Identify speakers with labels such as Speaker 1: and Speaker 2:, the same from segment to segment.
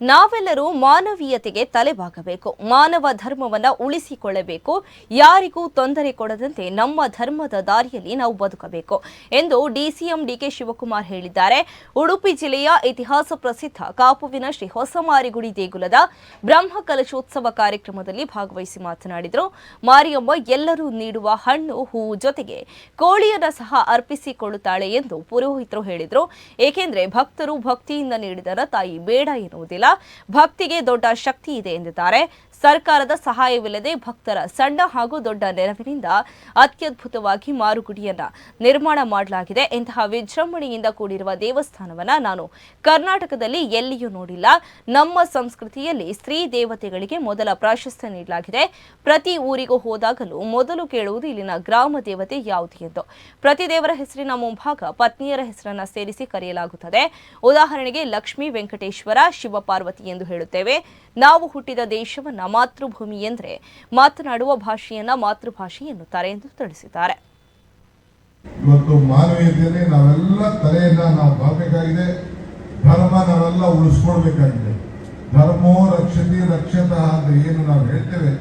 Speaker 1: ನಾವೆಲ್ಲರೂ ಮಾನವೀಯತೆಗೆ ತಲೆಬಾಗಬೇಕು. ಮಾನವ ಧರ್ಮವನ್ನ ಉಳಿಸಿಕೊಳ್ಳಬೇಕು. ಯಾರಿಗೂ ತೊಂದರೆ ಕೊಡದಂತೆ ನಮ್ಮ ಧರ್ಮದ ದಾರಿಯಲ್ಲಿ ನಾವು ಬದುಕಬೇಕು ಎಂದು ಡಿಸಿಎಂ ಡಿಕೆ ಶಿವಕುಮಾರ್ ಹೇಳಿದ್ದಾರೆ. ಉಡುಪಿ ಜಿಲ್ಲೆಯ ಇತಿಹಾಸ ಪ್ರಸಿದ್ಧ ಕಾಪುವಿನ ಶ್ರೀ ಹೊಸಮಾರಿಗುಡಿ ದೇಗುಲದ ಬ್ರಹ್ಮ ಕಲಶೋತ್ಸವ ಕಾರ್ಯಕ್ರಮದಲ್ಲಿ ಭಾಗವಹಿಸಿ ಮಾತನಾಡಿದರು. ಮಾರಿಯಮ್ಮ ಎಲ್ಲರೂ ನೀಡುವ ಹಣ್ಣು ಹೂವು ಜೊತೆಗೆ ಕೋಳಿಯನ್ನು ಸಹ ಅರ್ಪಿಸಿಕೊಳ್ಳುತ್ತಾಳೆ ಎಂದು ಪುರೋಹಿತರು ಹೇಳಿದರು. ಏಕೆಂದರೆ ಭಕ್ತರು ಭಕ್ತಿಯಿಂದ ನೀಡಿದರ ತಾಯಿ ಬೇಡ ಎನ್ನುವುದಿಲ್ಲ. ಭಕ್ತಿಗೆ ದೊಡ್ಡ ಶಕ್ತಿ ಇದೆ ಎಂದಿದ್ದಾರೆ. ಸರ್ಕಾರದ ಸಹಾಯವಿಲ್ಲದೆ ಭಕ್ತರ ಸಣ್ಣ ಹಾಗೂ ದೊಡ್ಡ ನೆರವಿನಿಂದ ಅತ್ಯದ್ಭುತವಾಗಿ ಮಾರುಗುಡಿಯನ್ನ ನಿರ್ಮಾಣ ಮಾಡಲಾಗಿದೆ. ಇಂತಹ ವಿಜೃಂಭಣೆಯಿಂದ ಕೂಡಿರುವ ದೇವಸ್ಥಾನವನ್ನ ನಾನು ಕರ್ನಾಟಕದಲ್ಲಿ ಎಲ್ಲಿಯೂ ನೋಡಿಲ್ಲ. ನಮ್ಮ ಸಂಸ್ಕೃತಿಯಲ್ಲಿ ಸ್ತ್ರೀ ದೇವತೆಗಳಿಗೆ ಮೊದಲ ಪ್ರಾಶಸ್ತ್ಯ ನೀಡಲಾಗಿದೆ. ಪ್ರತಿ ಊರಿಗೂ ಹೋದಾಗಲೂ ಮೊದಲು ಕೇಳುವುದು ಇಲ್ಲಿನ ಗ್ರಾಮ ದೇವತೆ ಯಾವುದು ಎಂದು. ಪ್ರತಿ ದೇವರ ಹೆಸರಿನ ಮುಂಭಾಗ ಪತ್ನಿಯರ ಹೆಸರನ್ನ ಸೇರಿಸಿ ಕರೆಯಲಾಗುತ್ತದೆ. ಉದಾಹರಣೆಗೆ ಲಕ್ಷ್ಮೀ ವೆಂಕಟೇಶ್ವರ ಶಿವ ಪಾರ್ವತಿ ಎಂದು ಹೇಳುತ್ತೇವೆ. ನಾವು ಹುಟ್ಟಿದ ದೇಶವನ್ನ ಮಾತೃಭೂಮಿ ಎಂದರೆ ಮಾತನಾಡುವ ಭಾಷೆಯನ್ನ ಮಾತೃಭಾಷೆ ಎನ್ನುತ್ತಾರೆ ಎಂದು ತಿಳಿಸಿದ್ದಾರೆ.
Speaker 2: ಇವತ್ತು ಮಾನವೀಯತೆಯಲ್ಲಿ ನಾವೆಲ್ಲ ತಲೆಯನ್ನ ನಾವು ಬರಬೇಕಾಗಿದೆ ಧರ್ಮ ನಾವೆಲ್ಲ ಉಳಿಸ್ಕೊಳ್ಬೇಕಾಗಿದೆ. ಧರ್ಮೋ ರಕ್ಷತಿ ರಕ್ಷತ ಅಂತ ಏನು ನಾವು ಹೇಳ್ತೇವೆ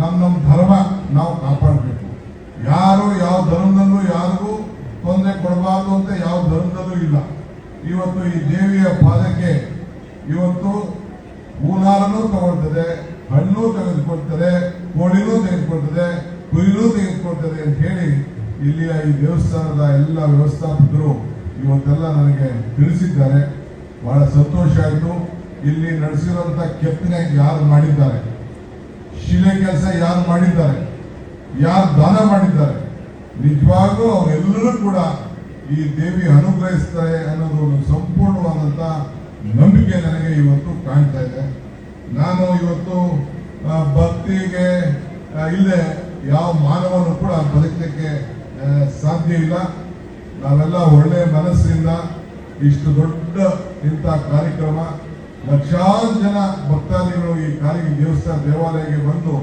Speaker 2: ನಮ್ಮ ನಮ್ಮ ಧರ್ಮ ನಾವು ಕಾಪಾಡಬೇಕು. ಯಾರು ಯಾವ ಧರ್ಮದಲ್ಲೂ ಯಾರಿಗೂ ತೊಂದರೆ ಕೊಡಬಾರ್ದು ಅಂತ ಯಾವ ಧರ್ಮದಲ್ಲೂ ಇಲ್ಲ. ಇವತ್ತು ಈ ದೇವಿಯ ಪಾದಕ್ಕೆ ಇವತ್ತು ಹೂನಾರನೂ ತಗೊಳ್ತದೆ ಹಣ್ಣು ತೆಗೆದುಕೊಳ್ತದೆ, ಕೋಳಿನೂ ತೆಗೆದುಕೊಳ್ತದೆ, ಕುರಿನೂ ತೆಗೆದುಕೊಳ್ತದೆ ಅಂತ ಹೇಳಿ ಇಲ್ಲಿಯ ಈ ದೇವಸ್ಥಾನದ ಎಲ್ಲ ವ್ಯವಸ್ಥಾಪಕರು ಇವತ್ತೆಲ್ಲ ನನಗೆ ತಿಳಿಸಿದ್ದಾರೆ. ಬಹಳ ಸಂತೋಷ ಆಯಿತು. ಇಲ್ಲಿ ನಡೆಸಿರುವಂಥ ಕೆತ್ತನೆ ಯಾರು ಮಾಡಿದ್ದಾರೆ? ಶಿಲೆ ಕೆಲಸ ಯಾರು ಮಾಡಿದ್ದಾರೆ? ಯಾರು ದಾನ ಮಾಡಿದ್ದಾರೆ? ನಿಜವಾಗ್ಲೂ ಅವರೆಲ್ಲರೂ ಕೂಡ ಈ ದೇವಿ ಅನುಗ್ರಹಿಸ್ತಾರೆ ಅನ್ನೋದು ಒಂದು ಸಂಪೂರ್ಣವಾದಂತ ನಂಬಿಕೆ ನನಗೆ ಇವತ್ತು ಕಾಣ್ತಾ ಇದೆ. ನಾನು ಇವತ್ತು ಭಕ್ತಿಗೆ ಇಲ್ಲೇ ಯಾವ ಮಾನವನು ಕೂಡ ಬದುಕಲಿಕ್ಕೆ ಸಾಧ್ಯ ಇಲ್ಲ. ನಾವೆಲ್ಲ ಒಳ್ಳೆಯ ಮನಸ್ಸಿಂದ ಇಷ್ಟು ದೊಡ್ಡ ಇಂಥ ಕಾರ್ಯಕ್ರಮ ಲಕ್ಷಾಂತರ ಜನ ಭಕ್ತಾದಿಗಳು ಈ ಕಾರ್ಯ ದೇವಸ್ಥಾನ ದೇವಾಲಯಕ್ಕೆ ಬಂದು